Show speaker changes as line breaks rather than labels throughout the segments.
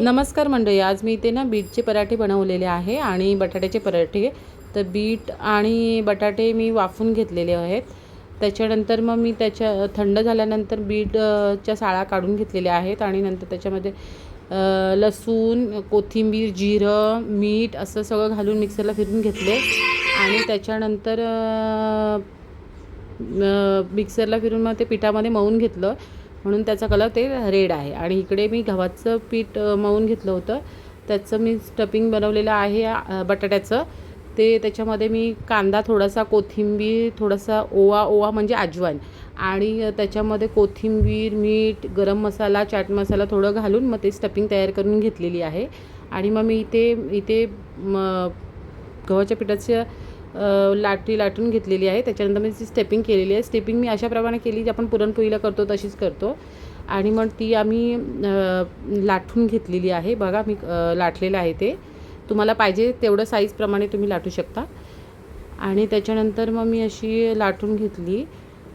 नमस्कार मंडळी आज मी इथे ना बीटचे पराठे बनवलेले आहे आणि बटाट्याचे पराठे. तर बीट आणि बटाटे मी वाफून घेतलेले आहेत. त्याच्यानंतर मग मी त्याच्या थंड झाल्यानंतर बीटच्या साळा काढून घेतलेल्या आहेत आणि नंतर त्याच्यामध्ये लसूण कोथिंबीर जिरं मीठ असं सगळं घालून मिक्सरला फिरून घेतले. आणि त्याच्यानंतर मिक्सरला फिरून मग ते पिठामध्ये मळून घेतलं. म्हणून त्याचा कलर ते रेड आहे. आणि इकडे मी गव्हाचं पीठ मळून घेतलं होतं. त्याचं मी स्टफिंग बनवलेलं आहे बटाट्याचं. ते त्याच्यामध्ये मी कांदा थोडासा कोथिंबीर थोडासा ओवा ओवा म्हणजे अजवाईन आणि त्याच्यामध्ये कोथिंबीर मीठ गरम मसाला चाट मसाला थोडं घालून मग ते स्टफिंग तयार करून घेतलेली आहे. आणि मग मी इथे इथे म गव्हाच्या पिठाचं लाटी लाटून घेतलेली आहे. त्याच्यानंतर मी ती स्टेपिंग केलेली आहे. स्टेपिंग मी अशाप्रमाणे केली जी आपण पुरणपोळीला करतो तशीच करतो. आणि मग ती आम्ही लाटून घेतलेली आहे. बघा मी लाटलेलं आहे ते. तुम्हाला पाहिजे तेवढं साईजप्रमाणे तुम्ही लाटू शकता. आणि त्याच्यानंतर मग मी अशी लाटून घेतली.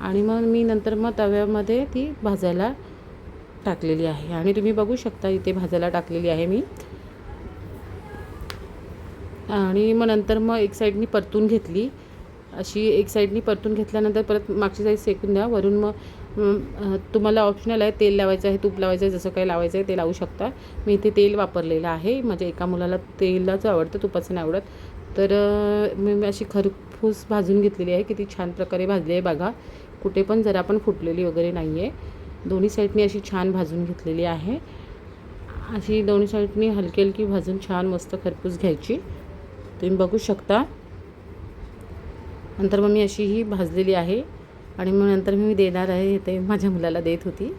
आणि मग मी नंतर मग तव्यामध्ये ती भाजायला टाकलेली आहे. आणि तुम्ही बघू शकता इथे भाजायला टाकलेली आहे मी. आणि मग नंतर मग एक साईडनी परतून घेतली. अशी एक साईडनी परतून घेतल्यानंतर परत मागची साईड सेकून द्या. वरून मग तुम्हाला ऑप्शनल आहे तेल लावायचं आहे तूप लावायचं आहे जसं काही लावायचं आहे ते लावू शकता. मी इथे तेल वापरलेलं आहे. माझ्या एका मुलाला तेलाचं आवडतं तुपाचं नाही आवडत. तर मी मी अशी खरपूस भाजून घेतलेली आहे. किती छान प्रकारे भाजली आहे बघा. कुठे पण जरा पण फुटलेली वगैरे नाही आहे दोन्ही साईडनी अशी छान भाजून घेतलेली आहे. अशी दोन्ही साईडनी हलकी हलकी भाजून छान मस्त खरपूस घ्यायची. तुम्ही बघू शकता. नंतर मग मी अशी ही भाजलेली आहे. आणि मग नंतर मी देणार आहे ते माझ्या मुलाला देत होती.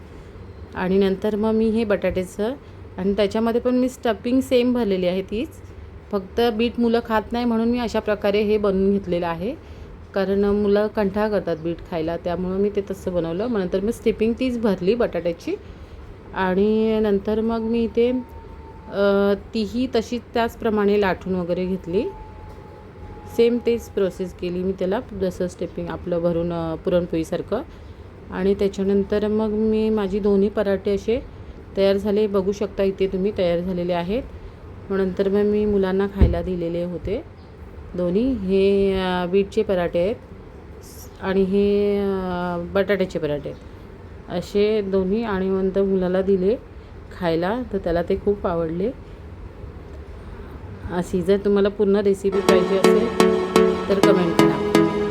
आणि नंतर मग मी हे बटाट्याचं आणि त्याच्यामध्ये पण मी स्टफिंग सेम भरलेली आहे तीच. फक्त बीट मुलं खात नाही म्हणून मी अशा प्रकारे हे बनवून घेतलेलं आहे. कारण मुलं कंटाळा करतात बीट खायला त्यामुळं मी ते तसं बनवलं. मग नंतर मी स्टिपिंग तीच भरली बटाट्याची. आणि नंतर मग मी इथे तीही तशीच त्याचप्रमाणे लाटून वगैरे घेतली. सेम तेच प्रोसेस केली मी त्याला जसं स्टेपिंग आपलं भरून पुरणपोळीसारखं. आणि त्याच्यानंतर मग मी माझी दोन्ही पराठे असे तयार झाले. बघू शकता इथे तुम्ही तयार झालेले आहेत. मग नंतर मग मी मुलांना खायला दिलेले होते. दोन्ही. हे बीटचे पराठे आहेत. आणि हे बटाट्याचे पराठे आहेत. असे दोन्ही आणि नंतर मुलाला दिले. खायला तर त्याला ते खूप आवडले. अशी जर तुम्हाला पूर्ण रेसिपी पाहिजे असेल तर कमेंट करा.